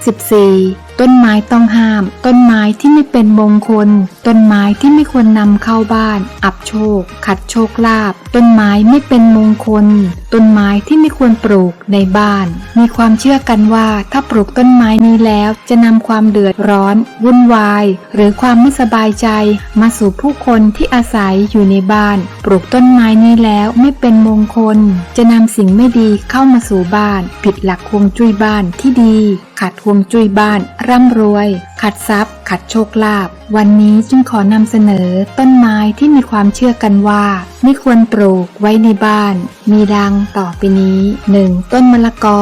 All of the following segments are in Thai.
14. ต้นไม้ต้องห้าม ต้นไม้ที่ไม่เป็นมงคล ต้นไม้ที่ไม่ควรนำเข้าบ้าน อับโชค ขัดโชคลาภต้นไม้ไม่เป็นมงคล ต้นไม้ที่ไม่ควรปลูกในบ้าน มีความเชื่อกันว่าถ้าปลูกต้นไม้นี้แล้วจะนำความเดือดร้อนวุ่นวาย หรือความไม่สบายใจ มาสู่ผู้คนที่อาศัยอยู่ในบ้าน ปลูกต้นไม้นี้แล้วไม่เป็นมงคล จะนำสิ่งไม่ดีเข้ามาสู่บ้าน ผิดหลักฮวงจุ้ยบ้านที่ดีขัดฮวงจุ้ยบ้านร่ำรวย ขัดทรัพย์ ขัดโชคลาภวันนี้จึงขอนำเสนอต้นไม้ที่มีความเชื่อกันว่า ไม่ควรปลูกไว้ในบ้าน มีดังต่อไปนี้ 1. ต้นมะละกอ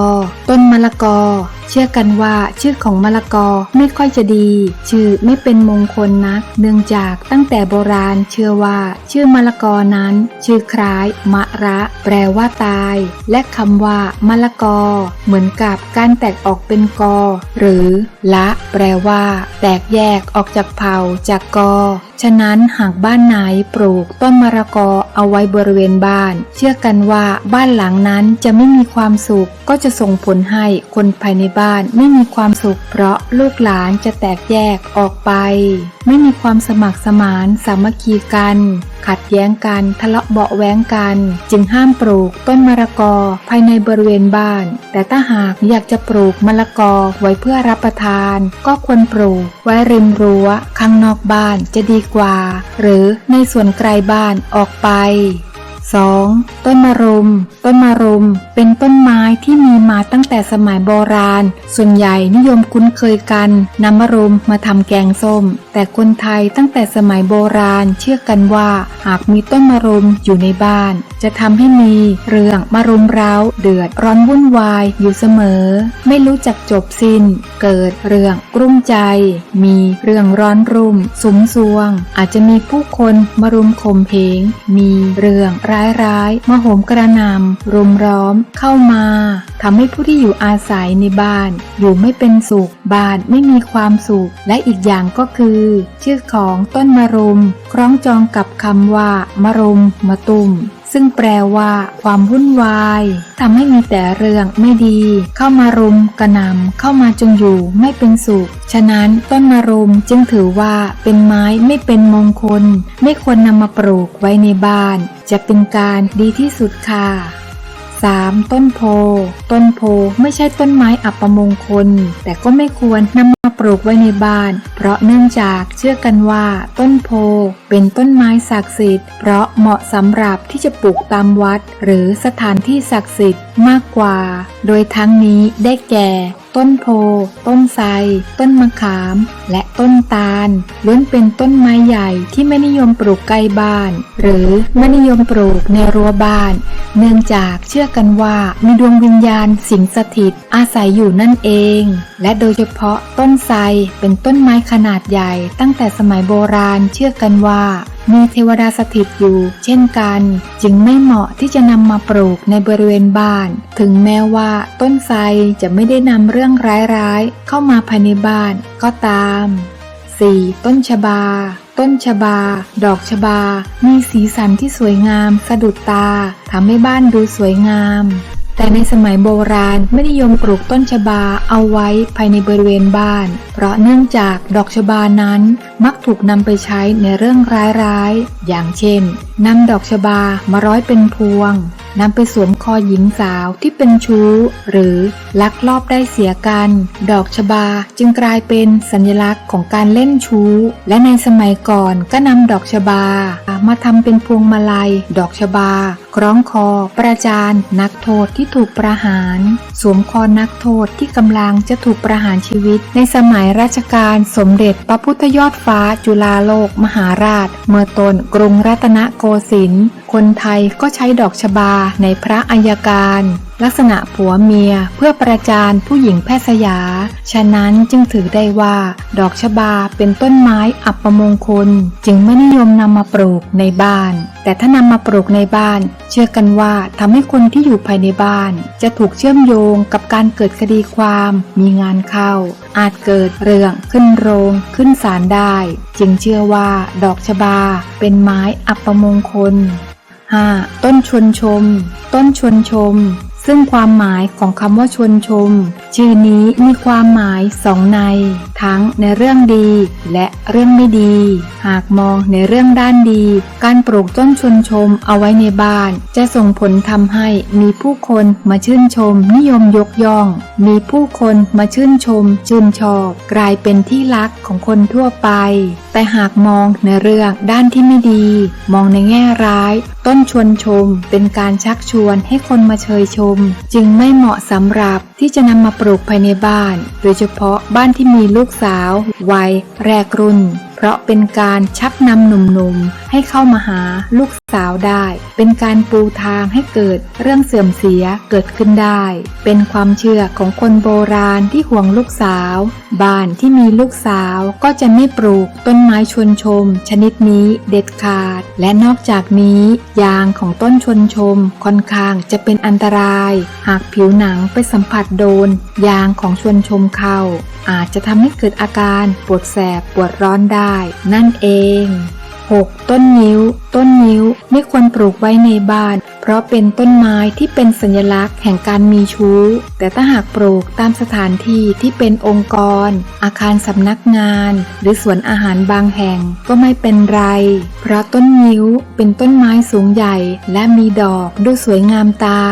ต้นมะละกอ เชื่อกันว่าชื่อของมะละกอไม่ค่อยจะดี ชื่อไม่เป็นมงคลนัก เนื่องจากตั้งแต่โบราณเชื่อว่าชื่อมะละกอนั้น ชื่อคล้ายมะระ แปลว่าตาย และคำว่ามะละกอ เหมือนกับการแตกออกเป็นกอ หรือ ละ แปลว่าแตกแยกออกจากเผ่าจากกอ ฉะนั้นหากบ้านไหนปลูกต้นมะละกอเอาไว้บริเวณบ้าน เชื่อกันว่าบ้านหลังนั้นจะไม่มีความสุข ก็จะส่งผลให้คนภายในบ้านไม่มีความสุข เพราะลูกหลานจะแตกแยกออกไป ไม่มีความสมัครสมานสามัคคีกัน ขัดแย้งกันทะเลาะเบาแว้งกัน จึงห้ามปลูกต้นมะละกอภายในบริเวณบ้าน แต่ถ้าหากอยากจะปลูกมะละกอไว้เพื่อรับประทาน ก็ควรปลูกไว้ริมรั้วข้างนอกบ้านจะดีกว่า หรือในส่วนไกลบ้านออกไป 2. ต้นมะรุม ต้นมะรุม เป็นต้นไม้ที่มีมาตั้งแต่สมัยโบราณ ส่วนใหญ่นิยมคุ้นเคยกันนำมะรุมมาทำแกงส้ม แต่คนไทยตั้งแต่สมัยโบราณเชื่อกันว่า หากมีต้นมะรุมอยู่ในบ้านจะทำให้มีเรื่องมะรุมเร้าเดือดร้อนวุ่นวายอยู่เสมอ ไม่รู้จักจบสิ้น เกิดเรื่องกลุ้มใจ มีเรื่องร้อนรุ่มสุมซวง อาจจะมีผู้คนมารุมข่มเหงมีเรื่องร้ายร้ายๆมาโหมกระนำรุมร้อมเข้ามาทำให้ผู้ที่อยู่อาศัยในบ้าน อยู่ไม่เป็นสุขบ้านไม่มีความสุข และอีกอย่างก็คือ ชื่อของต้นมะรุม คล้องจองกับคำว่ามะรุมมะตุม ซึ่งแปลว่า ความวุ่นวายทำให้มีแต่เรื่องไม่ดี เข้ามารุมกระนำเข้ามาจงอยู่ไม่เป็นสุข ฉะนั้นต้นมะรุมจึงถือว่าเป็นไม้ไม่เป็นมงคล ไม่ควรนำมาปลูกไว้ในบ้าน จะเป็นการดีที่สุดค่ะ 3. ต้นโพ ต้นโพไม่ใช่ต้นไม้อัปมงคล แต่ก็ไม่ควรนำมาปลูกไว้ในบ้าน เพราะเนื่องจากเชื่อกันว่า ต้นโพเป็นต้นไม้ศักดิ์สิทธิ์ เพราะเหมาะสำหรับที่จะปลูกตามวัด หรือสถานที่ศักดิ์สิทธิ์มากกว่า โดยทั้งนี้ได้แก่ ต้นโพ ต้นไทร ต้นมะขาม และต้นตาลล้วนเป็นต้นไม้ใหญ่ที่ไม่นิยมปลูกใกล้บ้าน หรือไม่นิยมปลูกในรั้วบ้าน เนื่องจากเชื่อกันว่ามีดวงวิญญาณสิงสถิตอาศัยอยู่นั่นเอง และโดยเฉพาะต้นไทรเป็นต้นไม้ขนาดใหญ่ตั้งแต่สมัยโบราณเชื่อกันว่า มีเทวดาสถิตอยู่ เช่นกัน จึงไม่เหมาะที่จะนำมาปลูกในบริเวณบ้าน ถึงแม้ว่าต้นไทรจะไม่ได้นำเรื่องร้ายๆ เข้ามาภายในบ้านก็ตาม 4. ต้นชบา ต้นชบา ดอกชบา มีสีสันที่สวยงาม สะดุดตาทำให้บ้านดูสวยงาม แต่ในสมัยโบราณไม่นิยมปลูกต้นชบาเอาไว้ภายในบริเวณบ้าน เพราะเนื่องจากดอกชบานั้นมักถูกนำไปใช้ในเรื่องร้ายๆ อย่างเช่นนำดอกชบามาร้อยเป็นพวง นำไปสวมคอหญิงสาวที่เป็นชู้ หรือลักลอบได้เสียกัน ดอกชบาจึงกลายเป็นสัญลักษณ์ของการเล่นชู้ และในสมัยก่อนก็นำดอกชบา มาทำเป็นพวงมาลัย ดอกชบาคล้องคอ ประจานนักโทษที่ถูกประหาร สวมคอนักโทษที่กำลังจะถูกประหารชีวิต ในสมัยรัชกาลสมเด็จพระพุทธยอดฟ้าจุฬาโลกมหาราช เมื่อตนกรุงรัตนโกสินทร์คนไทยก็ใช้ดอกชบาในพระอัยการ ลักษณะผัวเมียเพื่อประจานผู้หญิงแพทย์สยา ฉะนั้นจึงถือได้ว่า ดอกชบาเป็นต้นไม้อัปมงคล จึงไม่นิยมนำมาปลูกในบ้าน แต่ถ้านำมาปลูกในบ้าน เชื่อกันว่าทำให้คนที่อยู่ภายในบ้าน จะถูกเชื่อมโยงกับการเกิดคดีความ มีงานเข้า อาจเกิดเรื่องขึ้นโรงขึ้นศาลได้ จึงเชื่อว่าดอกชบาเป็นไม้อัปมงคล 5. ต้นชวนชม ต้นชวนชม ซึ่งความหมายของคำว่าชวนชม ชื่อนี้มีความหมายสองใน ทั้งในเรื่องดีและเรื่องไม่ดี หากมองในเรื่องด้านดี การปลูกต้นชวนชมเอาไว้ในบ้าน จะส่งผลทำให้มีผู้คนมาชื่นชม นิยมยกย่อง มีผู้คนมาชื่นชม ชื่นชอบ กลายเป็นที่รักของคนทั่วไป แต่หากมองในเรื่องด้านที่ไม่ดี มองในแง่ร้าย ต้นชวนชม เป็นการชักชวนให้คนมาเชยชม จึงไม่เหมาะสำหรับที่จะนำมาปลูกภายในบ้าน โดยเฉพาะบ้านที่มีลูกสาว วัย แรกรุ่น เพราะเป็นการชักนำหนุ่มๆ ให้เข้ามาหาลูกสาวได้ เป็นการปูทางให้เกิดเรื่องเสื่อมเสียเกิดขึ้นได้ เป็นความเชื่อของคนโบราณที่ห่วงลูกสาว บ้านที่มีลูกสาวก็จะไม่ปลูกต้นไม้ชวนชม ชนิดนี้เด็ดขาด และนอกจากนี้ ยางของต้นชวนชมค่อนข้างจะเป็นอันตราย หากผิวหนังไปสัมผัสโดน ยางของชวนชมเข้า อาจจะทำให้เกิดอาการปวดแสบปวดร้อนได้นั่นเอง 6. ต้นนิ้ว ต้นนิ้วไม่ควรปลูกไว้ในบ้าน เพราะเป็นต้นไม้ที่เป็นสัญลักษณ์แห่งการมีชู้ แต่ถ้าหากปลูกตามสถานที่ที่เป็นองค์กร อาคารสำนักงาน หรือสวนอาหารบางแห่งก็ไม่เป็นไร เพราะต้นนิ้วเป็นต้นไม้สูงใหญ่และมีดอกดูสวยงามตา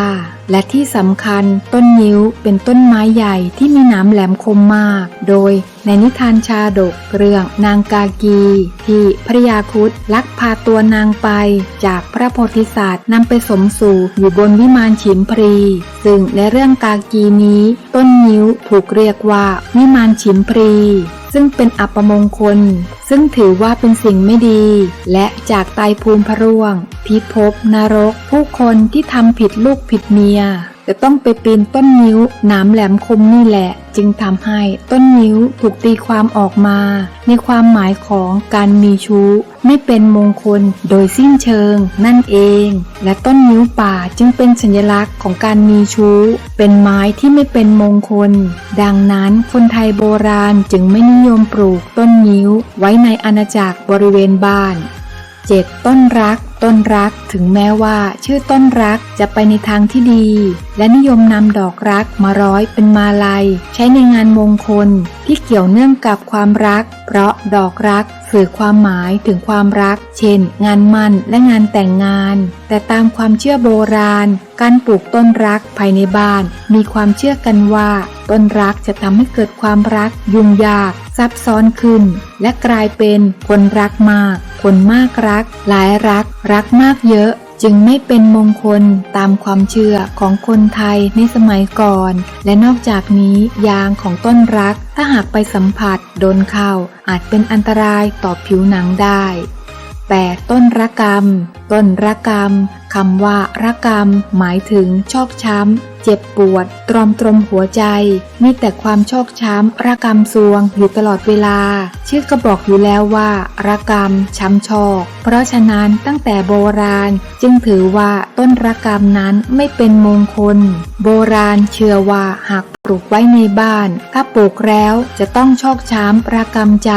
และที่สำคัญต้นนิ้วเป็นต้นไม้ใหญ่ที่มีหนามแหลมคมมาก โดยในนิทานชาดกเรื่องนางกากี ที่พระยาคุดลักพาตัวนางไป จากพระโพธิสัตว์นำไปสมสู่อยู่บนวิมานฉิมพรี ซึ่งในเรื่องกากีนี้ ต้นนิ้วถูกเรียกว่าวิมานฉิมพรี ซึ่งเป็นอัปมงคล ซึ่งถือว่าเป็นสิ่งไม่ดี และจากไตายภูมิพระร่วง พิภพนรก ผู้คนที่ทำผิดลูกผิดเมีย จะต้องไปปีนต้นนิ้วหนามแหลมคมนี่แหละ จึงทำให้ต้นนิ้วถูกตีความออกมา ในความหมายของการมีชู้ ไม่เป็นมงคลโดยสิ้นเชิง นั่นเอง และต้นนิ้วป่าจึงเป็นสัญลักษณ์ของการมีชู้ เป็นไม้ที่ไม่เป็นมงคล ดังนั้นคนไทยโบราณจึงไม่นิยมปลูกต้นนิ้วไว้ในอาณาจักรบริเวณบ้าน 7. ต้นรัก ต้นรัก ถึงแม้ว่า ชื่อต้นรักจะไปในทางที่ดี และนิยมนำดอกรักมาร้อยเป็นมาลัย ใช้ในงานมงคลที่เกี่ยวเนื่องกับความรัก เพราะดอกรักสื่อความหมายถึงความรัก เช่น งานมั่นและงานแต่งงาน แต่ตามความเชื่อโบราณ การปลูกต้นรักภายในบ้าน มีความเชื่อกันว่า ต้นรักจะทำให้เกิดความรักยุ่งยาก ซับซ้อนขึ้น และกลายเป็นคนรักมาก คนมากรัก หลายรัก รักมากเยอะ จึงไม่เป็นมงคลตามความเชื่อของคนไทยในสมัยก่อน และนอกจากนี้ยางของต้นรัก ถ้าหากไปสัมผัสโดนเข้า อาจเป็นอันตรายต่อผิวหนังได้ 8. ต้นระกรรม ต้นระกรรม คำว่าระกรรม หมายถึงชอกช้ำ เจ็บปวด ตรอมตรมหัวใจ มีแต่ความชอกช้ำระกรรมซวงอยู่ตลอดเวลา ชื่อก็บอกอยู่แล้วว่าระกรรมช้ำชอก เพราะฉะนั้นตั้งแต่โบราณจึงถือว่าต้นระกรรมนั้นไม่เป็นมงคล โบราณเชื่อว่าหาก ปลูกไว้ในบ้าน ถ้าปลูกแล้วจะต้องชอกช้ำประกรรมใจ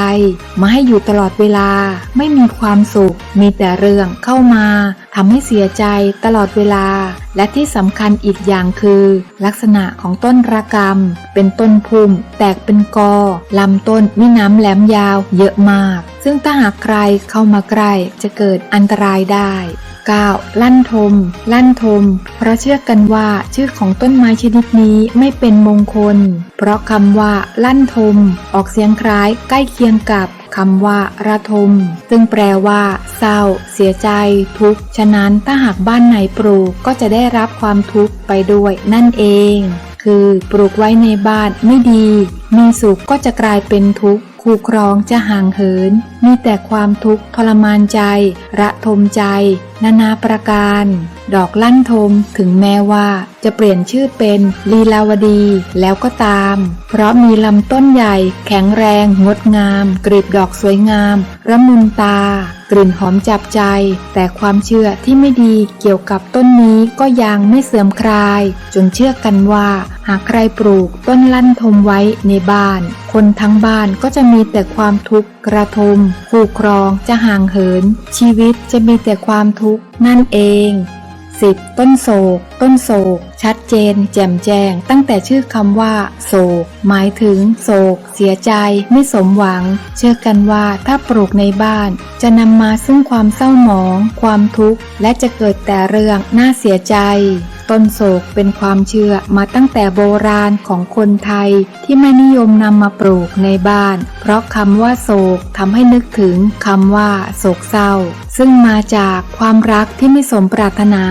มาให้อยู่ตลอดเวลา ไม่มีความสุข มีแต่เรื่องเข้ามาทำให้เสียใจตลอดเวลา และที่สำคัญอีกอย่างคือ ลักษณะของต้นระกรรม เป็นต้นพุ่ม แตกเป็นกอลำต้นมีน้ำแหลมยาวเยอะมาก ซึ่งถ้าหากใครเข้ามาใกล้จะเกิดอันตรายได้ 9. ลั่นทม ลั่นทม เพราะเชื่อกันว่าชื่อของต้นไม้ชนิดนี้ไม่เป็นมงคล เพราะคำว่า ลั่นทม ออกเสียงคล้ายใกล้เคียงกับคำว่า ระทม ซึ่งแปลว่า เศร้า เสียใจ ทุกข์ ฉะนั้นถ้าหากบ้านไหนปลูกก็จะได้รับความทุกข์ไปด้วยนั่นเอง คือปลูกไว้ในบ้านไม่ดีมีสุขก็จะกลายเป็นทุกข์คู่ครองจะห่างเหิน มีแต่ความทุกข์ทรมานใจ ระทมใจ นานาประการ ดอกลั่นทมถึงแม้ว่าจะเปลี่ยนชื่อเป็นลีลาวดีแล้วก็ตาม เพราะมีลำต้นใหญ่ แข็งแรง งดงามกรีบดอกสวยงาม ระมุนตา กลิ่นหอมจับใจ แต่ความเชื่อที่ไม่ดีเกี่ยวกับต้นนี้ก็ยังไม่เสื่อมคลาย จนเชื่อกันว่า หากใครปลูกต้นลั่นทมไว้ในบ้าน คนทั้งบ้านก็จะมีแต่ความทุกข์กระทมคู่ครองจะห่างเหิน ชีวิตจะมีแต่ความทุกข์นั่นเอง 10. ต้นโศก ต้นโศก ชัดเจน แจ่มแจ้ง ตั้งแต่ชื่อคำว่า โศก หมายถึง โศก เสียใจ ไม่สมหวัง เชื่อกันว่าถ้าปลูกในบ้าน จะนำมาซึ่งความเศร้าหมอง ความทุกข์ และจะเกิดแต่เรื่องน่าเสียใจ ต้นโศกเป็นความเชื่อมาตั้งแต่โบราณของคนไทยที่ไม่นิยมนำมาปลูกในบ้าน เพราะคำว่าโศกทำให้นึกถึงคำว่าโศกเศร้า ซึ่งมาจากความรักที่ไม่สมปรารถนา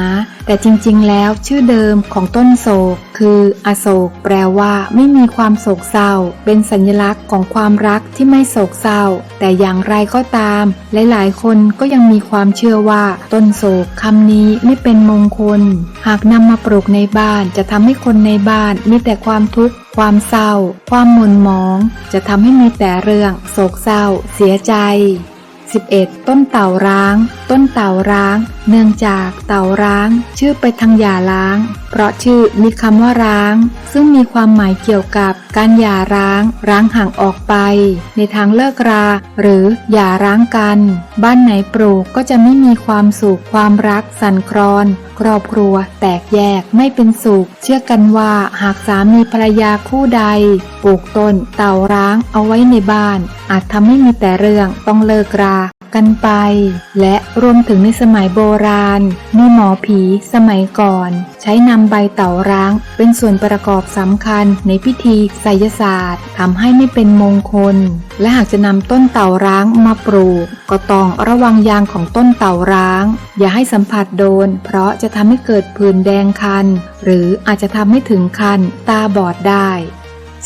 แต่จริงๆ แล้วชื่อเดิมของต้นโศก คืออโศกแปลว่า ไม่มีความโศกเศร้า เป็นสัญลักษณ์ของความรักที่ไม่โศกเศร้า แต่อย่างไรก็ตาม หลายๆ คนก็ยังมีความเชื่อว่า ต้นโศกคำนี้ไม่เป็นมงคล หากนำมาปลูกในบ้านจะทำให้คนในบ้านมีแต่ความทุกข์ความเศร้า ความหม่นหมอง จะทำให้มีแต่เรื่องโศกเศร้า เสียใจ 11. ต้นเต่าร้าง ต้นเต่าร้าง เนื่องจากเต่าร้าง ชื่อไปทางหย่าร้างเพราะชื่อมีคำว่าร้าง ซึ่งมีความหมายเกี่ยวกับการหย่าร้าง ร้างห่างออกไป ในทางเลิกรา หรือหย่าร้างกัน บ้านไหนปลูกก็จะไม่มีความสุขความรักสั่นคลอนครอบครัวแตกแยกไม่เป็นสุข เชื่อกันว่าหากสามีภรรยาคู่ใด ปลูกต้นเต่าร้างเอาไว้ในบ้าน อาจทำให้มีแต่เรื่องต้องเลิกรา กันไป และรวมถึงในสมัยโบราณ มีหมอผีสมัยก่อน ใช้นำใบเต่าร้าง เป็นส่วนประกอบสำคัญในพิธีไสยศาสตร์ทำให้ไม่เป็นมงคล และหากจะนำต้นเต่าร้างมาปลูก ก็ต้องระวังยางของต้นเต่าร้าง อย่าให้สัมผัสโดน เพราะจะทำให้เกิดผื่นแดงคัน หรืออาจจะทำให้ถึงคันตาบอดได้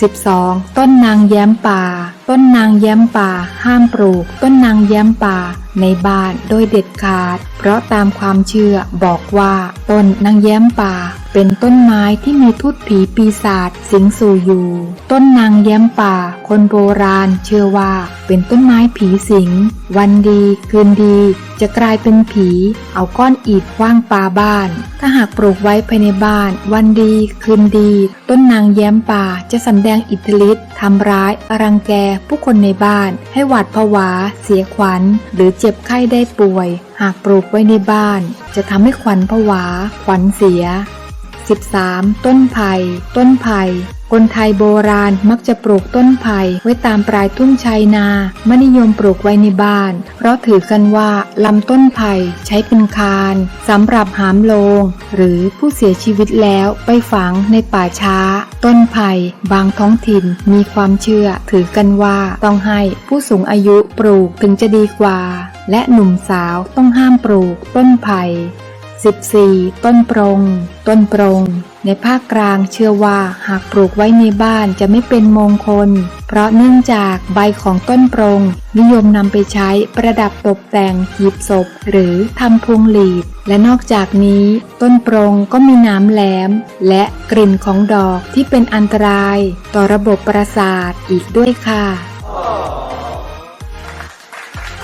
12. ต้นนางแย้มป่า ต้นนางแย้มป่า ห้ามปลูก ต้นนางแย้มป่า ในบ้านโดยเด็ดขาด เพราะตามความเชื่อบอกว่า ต้นนางแย้มป่า เป็นต้นไม้ที่มีทูตผีปีศาจสิงสู่อยู่ ต้นนางแย้มป่า คนโบราณเชื่อว่าเป็นต้นไม้ผีสิง วันดีคืนดีจะกลายเป็นผี เอาก้อนอิฐว่างปาบ้าน ถ้าหากปลูกไว้ภายในบ้าน วันดีคืนดี ต้นนางแย้มป่าจะสำแดงอิทธิฤทธิ์ทำร้ายรังแกผู้คนในบ้านให้หวาดผวา เสียขวัญ หรือเจ็บไข้ได้ป่วย หากปลูกไว้ในบ้าน จะทำให้ขวัญผวา ขวัญเสีย 13. ต้นไผ่ ต้นไผ่ คนไทยโบราณมักจะปลูกต้นไผ่ไว้ตามปลายทุ่งชายนา ไม่นิยมปลูกไว้ในบ้าน เพราะถือกันว่าลำต้นไผ่ใช้เป็นคานสำหรับหามโลง หรือผู้เสียชีวิตแล้วไปฝังในป่าช้า ต้นไผ่บางท้องถิ่นมีความเชื่อ ถือกันว่าต้องให้ผู้สูงอายุปลูกถึงจะดีกว่า และหนุ่มสาวต้องห้ามปลูกต้นไผ่ 14. ต้นปรง ต้นปรง ในภาคกลางเชื่อว่าหากปลูกไว้ในบ้านจะไม่เป็นมงคล เพราะเนื่องจากใบของต้นปรง นิยมนำไปใช้ประดับตกแต่งหีบศพ หรือทำพวงหลีด และนอกจากนี้ ต้นปรงก็มีน้ำแหลม และกลิ่นของดอกที่เป็นอันตราย ต่อระบบประสาทอีกด้วยค่ะ